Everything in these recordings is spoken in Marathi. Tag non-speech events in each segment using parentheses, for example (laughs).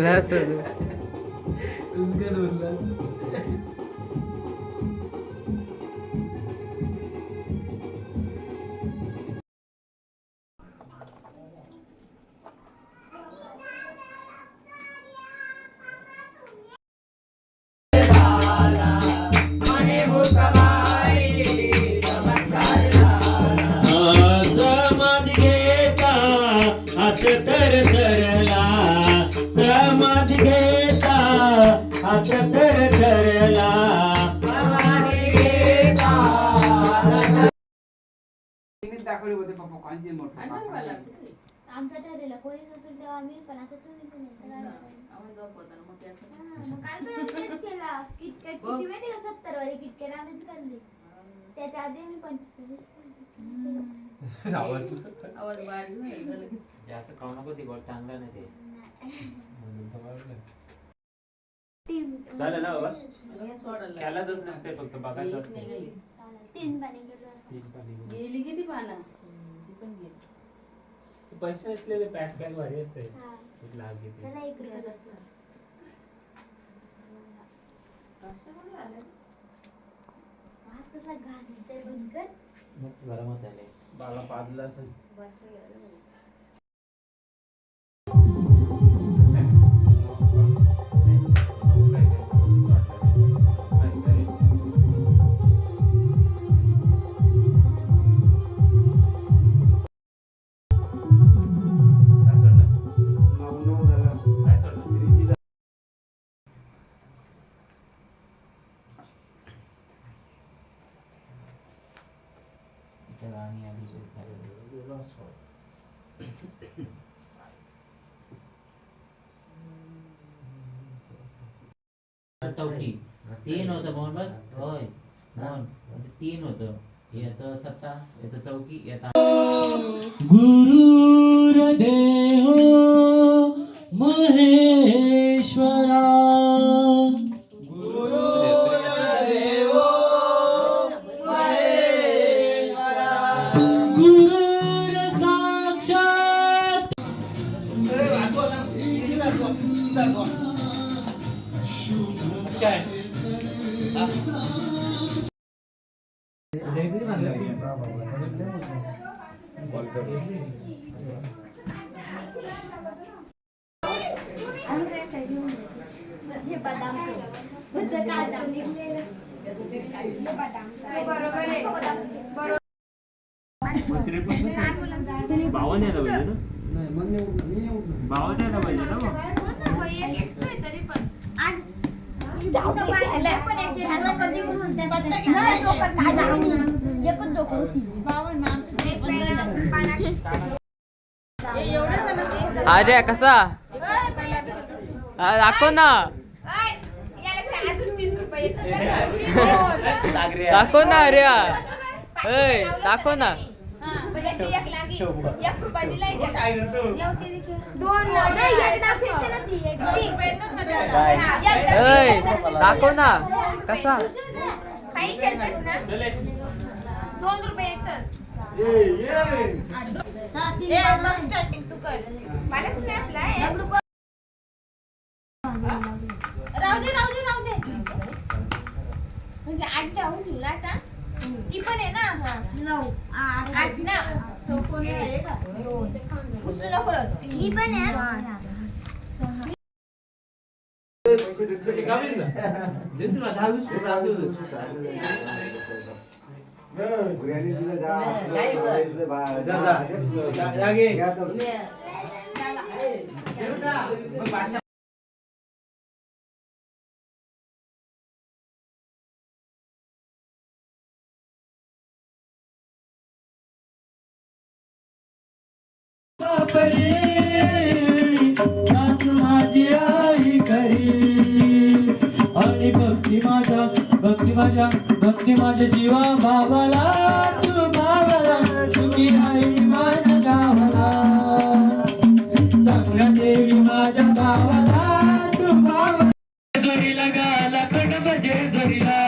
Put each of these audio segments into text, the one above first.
खलास समाधी आम्ही पण आता तुम्ही पण काल पण आम्ही तेच केला किटकॅट किती माहिती का? सत्तर वाली किटकॅट आम्हीच खाल्ली त्याच्या आधी पंचवीस जास्त खाऊ नको ती गोड चांगलं नाही ते तीन. चालेल ना बाबा. खेळायचंच नसते फक्त बघायचं असते. तीन पाणी. गेलो तीन पाणी. घेऊन. गेली किती पानं? ती पण गेली. पैसे असलेले पॅक पॅक भारी असते. हा. लाग घेते. त्याला एक रुपया बसला. वास कसला घाण येतोय बंद कर. मग गरम होत आले. बाला पाजला असेल. चौकी तीन होतं मोहन बघ. होय. मोहन. म्हणजे तीन होतं. येतं सत्ता येतं चौकी येतं गुरुर्देव महेश्वरा पण एक- कधी म्हणून नाही, आम्ही. एकच होती. अरे कसा? हा, दाखव ना. दाखव ना. अरे ऐ दाखव ना दाखव. ना कसा? काही खेळतेस ना? दोन रुपये राहू दे राहू दे राहू दे. म्हणजे आठ दहा होतील ना आता? ती पण आहे ना नऊ आठ आठ ना चौकोनी आहे का उचलू नको रे. ही पण आहे दे तुला दहा वीस रुपये असू दे. जा, भक्ती माझ्या जीवा भावाला तू भावाला तुझी आई माझ्या गावाला. चांगल्या देवी माझ्या भावाला तू भावाला. जोरीला गाला गणपती जोरीला.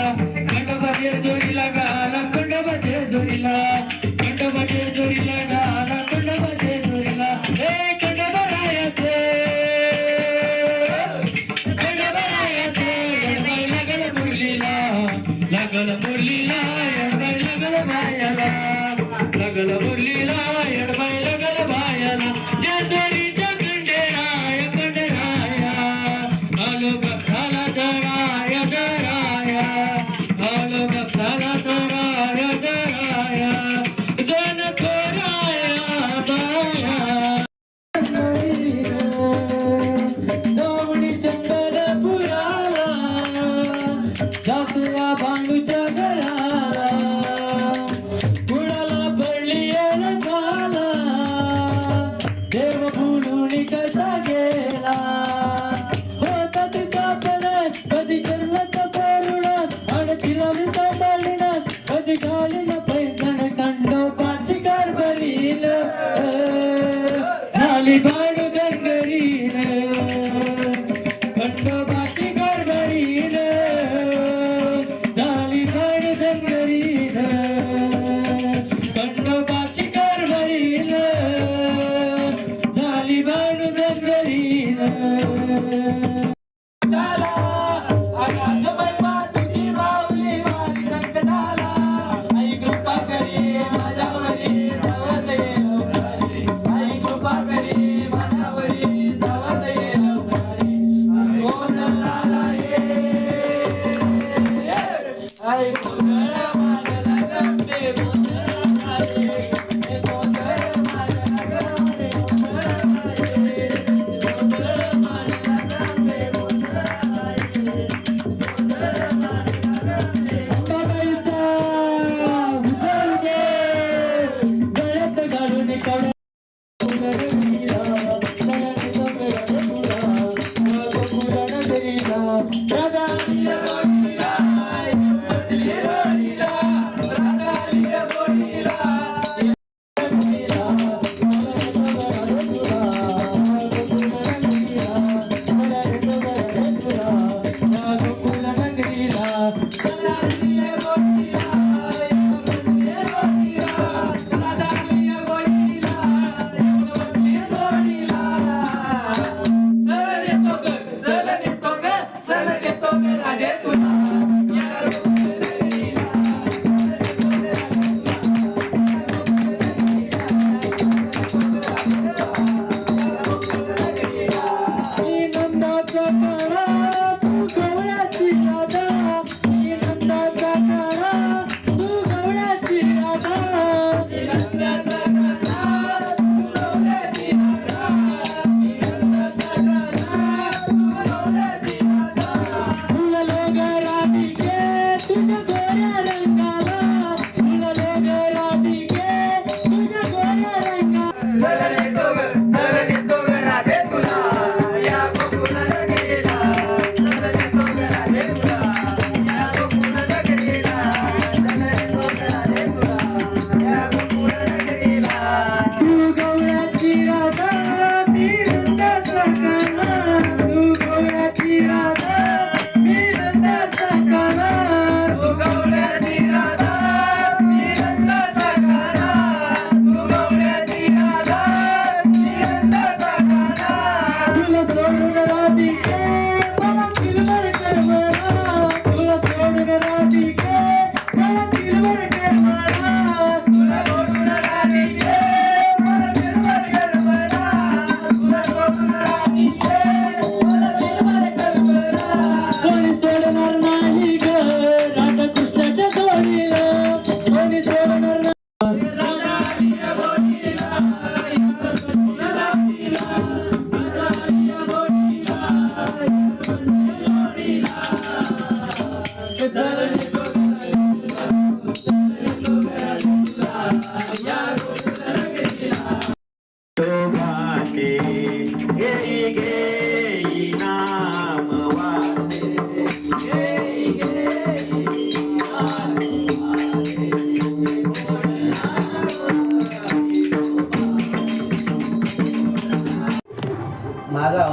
जा. जा,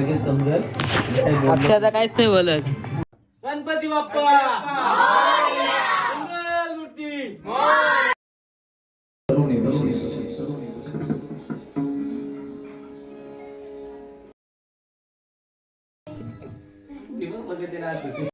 घे. मग पाचशे समजेल. अक्षता काहीच नाही बोलत गणपती बाप्पा मंगल मूर्ती विशेष. तुम्ही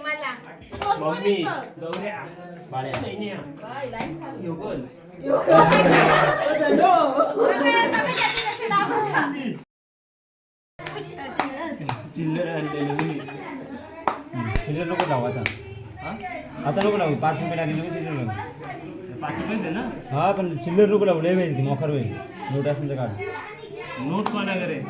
मला मम्मी चिल्लर आणलेलं मी. चिल्लर नको लावू आता आता नको लावू पाच रुपये लागेल चिल्लर लावू पाच रुपये ना हा पण चिल्लर नको लावू लय वेळ मोखर वेळ नोट असेल तर काढ नोट कोणा करे येतं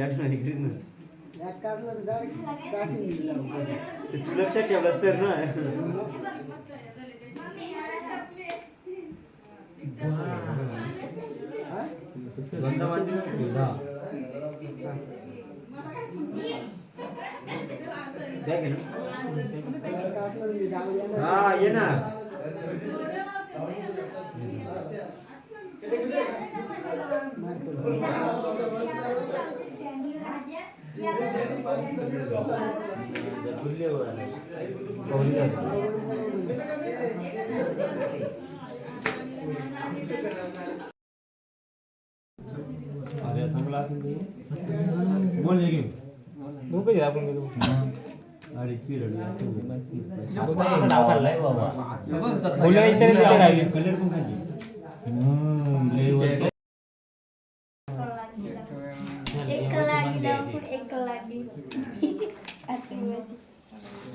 जास्त नाही किरण तू लक्षात ठेवलास तर ना ना ना हा ये ना. चांगला असेल बोल हे घेऊ डोकं घे आपण अरे कलर पण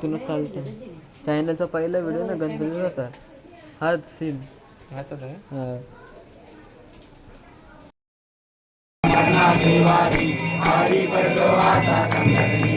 इथूनच चालतं चॅनलचा पहिला व्हिडिओ ना गणपती होता. हाच सीन हा. गणपती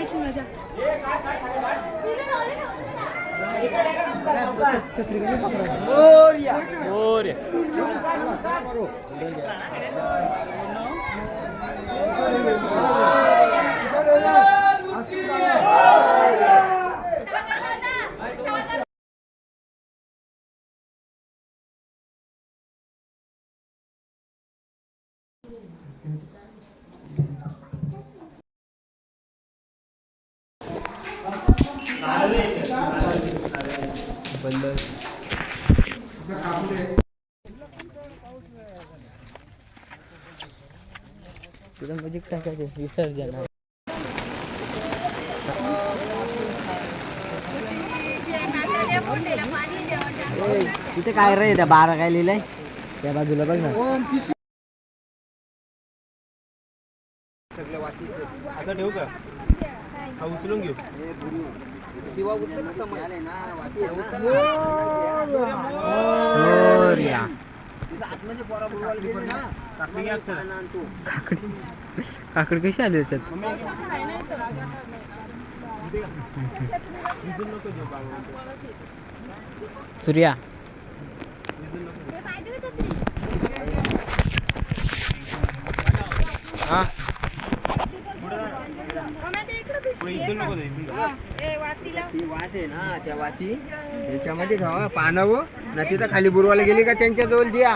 সবাই শুনে যাক। ওরিয়া। टाकायचं विसर्जन आहे. तिथे काय रे त्या बारा काय लिहिलंय? त्या बाजूला बघ ना. आता ठेवू का? हा उचलून घेऊ. मोरया. टाकली की अक्षर काकडी काकडी. कशी आली त्याच्यात सूर्या. हे. वात आहे ना त्या वाती याच्यामध्ये ठेवा पानावं. ना तिथं खाली बुरवाला गेली का त्यांच्या जवळ द्या.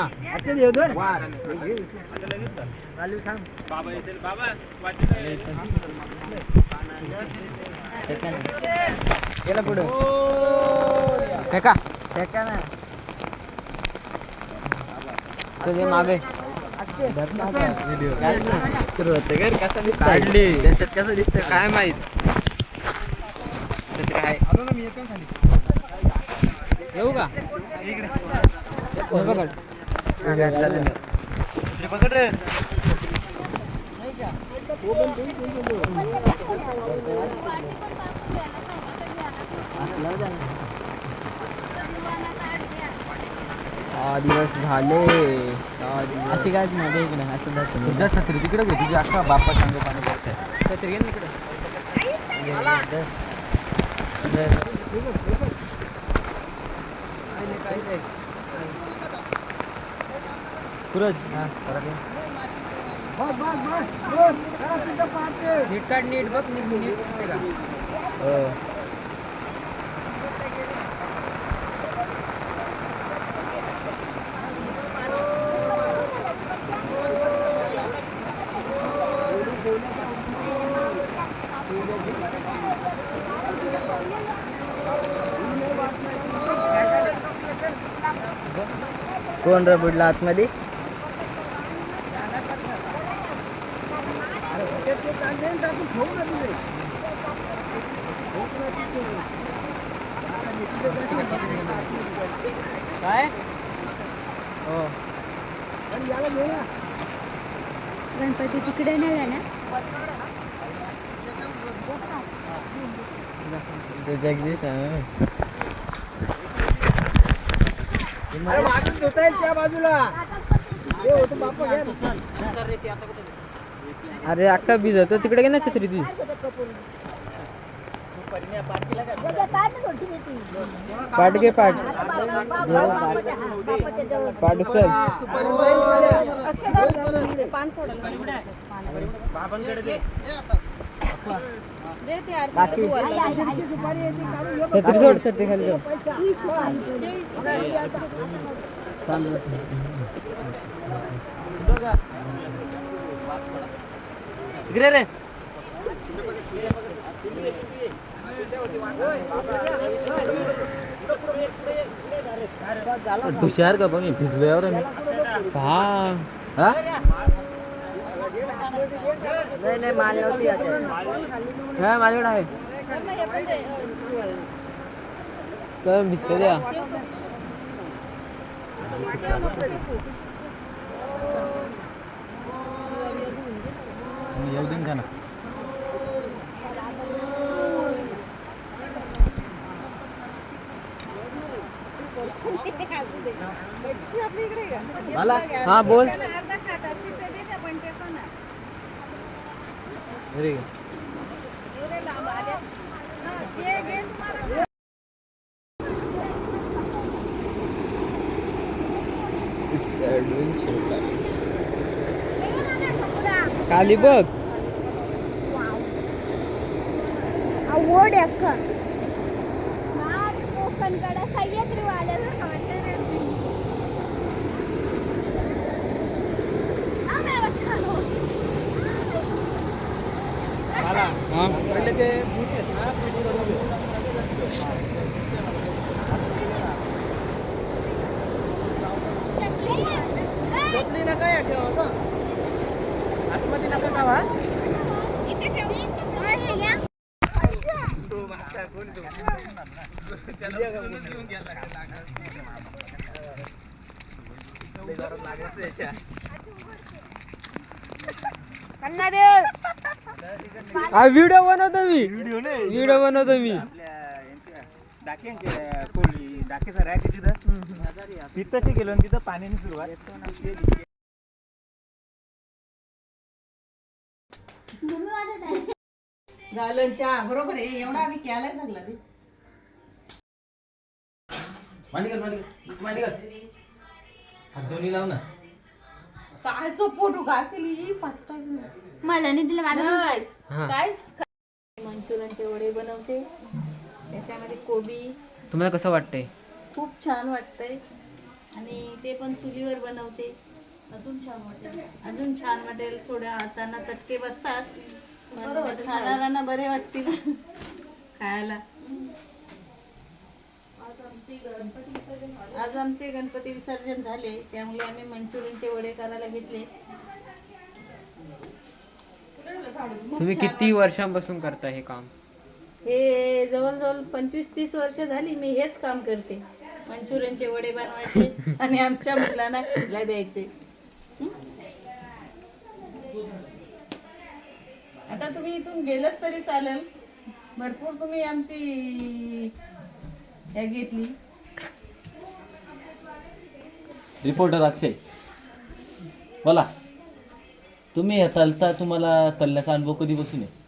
गेला पुढं. फेका फेका ना. तुझे मागे. सुरुवात कर काढली त्याच्यात कसं दिसतंय काय माहीत काय पकड रे दिवस झाले. अशी काय मध्ये इकडे असं जातं तुझ्या छत्री तिकडे घे तुझ्या अख्खा बाप्पा सांगे पाणी करते छत्री घे ना इकडं. सूरज. नीट काढ नीट बघ नीट नीट का कोण रे बुडला आतमध्ये? काय? हो. गणपती तिकडे नेला ना? जगदीश. त्या बाजूला अरे अख्खा भिजतो तिकडे गे ना छत्री ती? पाट घे पाट पाट चल बाबांकडे छत्री सोड छत्री खाली. इकडे रे. तुषार का बघ भिजलोयावर मी. हा. हा? नाही नाही माल नव्हती हा माझ्याकडे आहे. तर भिजतो द्या येऊ दे. ना मला? हा बोल. अरे खाली बघ. आवड अक्क कोकणकडे सह्याद्री हा आतमध्ये नका जावा व्हिडिओ बनवतो मी. व्हिडिओ नाही. व्हिडिओ बनवतो मी. डाके कोळी डाके सर आहे का तिथं तिथं गेलो तिथं पाण्याने सुरुवात. झालं चहा. बरोबर आहे. एवढा आम्ही केलाय ते. हात दोन्ही लाव ना. फोटो काढतील पत्ता मला नाही. दिलं. मंचुरियनचे वडे बनवते. त्याच्यामध्ये कोबी. तुम्हाला कसं वाटतंय? खूप छान वाटतंय. आणि ते पण चुलीवर बनवते. अजून छान वाटेल. अजून छान वाटेल. थोड्या हातांना चटके बसतात. पण खाणाऱ्यांना बरे वाटतील. खायला. आज आमचे गणपती विसर्जन झाले. त्यामुळे आम्ही मंचुरियनचे वडे करायला घेतले. तुम्ही किती वर्षांपासून करता हे काम? हे जवळजवळ पंचवीस तीस वर्ष झाली मी हेच काम करते. मंचुरियनचे वडे बनवायचे (laughs) आणि आमच्या मुलांना खायला द्यायचे? आता तुम्ही इथून गेलंच तरी चालेल. भरपूर तुम्ही आमची हे घेतली. रिपोर्टर अक्षय. बोला. तुम्ही हे तलता तुम्हाला तलण्याचा अनुभव कधीपासून आहे?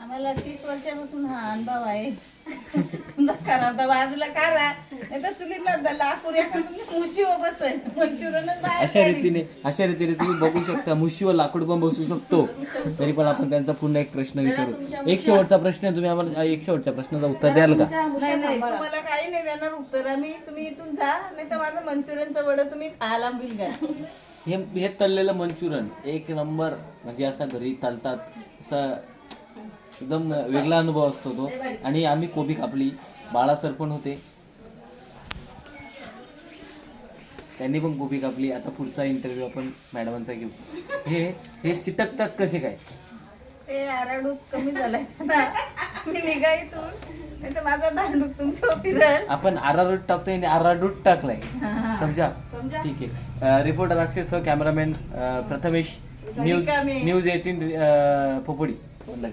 आम्हाला तीस वर्षापासून हा अनुभव आहे. तुमचा करा आता बाजूला करा नाही तर चुलीतला बाहेर अशा. रीतीने अशा रीतीने तुम्ही बघू शकता मुशीवर लाकूड पण बसू शकतो. तरी पण आपण त्यांचा पुन्हा एक प्रश्न विचारू. एक शेवटचा प्रश्न आहे, तुम्ही आम्हाला एक शेवटच्या प्रश्नाचं उत्तर द्याल का? नाही नाही तुम्हाला काही नाही देणार उत्तर. आम्ही तुम्ही इथून जा नाही तर माझं मंचुरियनचं वडं तुम्ही खायला बिल घ्या. हे हे तळलेलं मंचुरन एक नंबर. म्हणजे असा घरी तलतात असा एकदम वेगळा अनुभव असतो तो. आणि आम्ही कोबी कापली बाळा सर पण होते. त्यांनी पण कोबी कापली. आता पुढचा इंटरव्ह्यू आपण मॅडमांचा घेऊ. हे हे चिटकतात कसे काय? ते आराडूक कमी झालाय. मी निघा इथून. नाही तर माझा दांडूक तुमच्या फिरल आपण आरारूट टाकतोय आणि आरारूट टाकलाय हा. समजा समजा. ठीक आहे रिपोर्टर अक्षय सह कॅमेरामॅन प्रथमेश न्यूज रिकामे. न्यूज एटीन पोपडी का?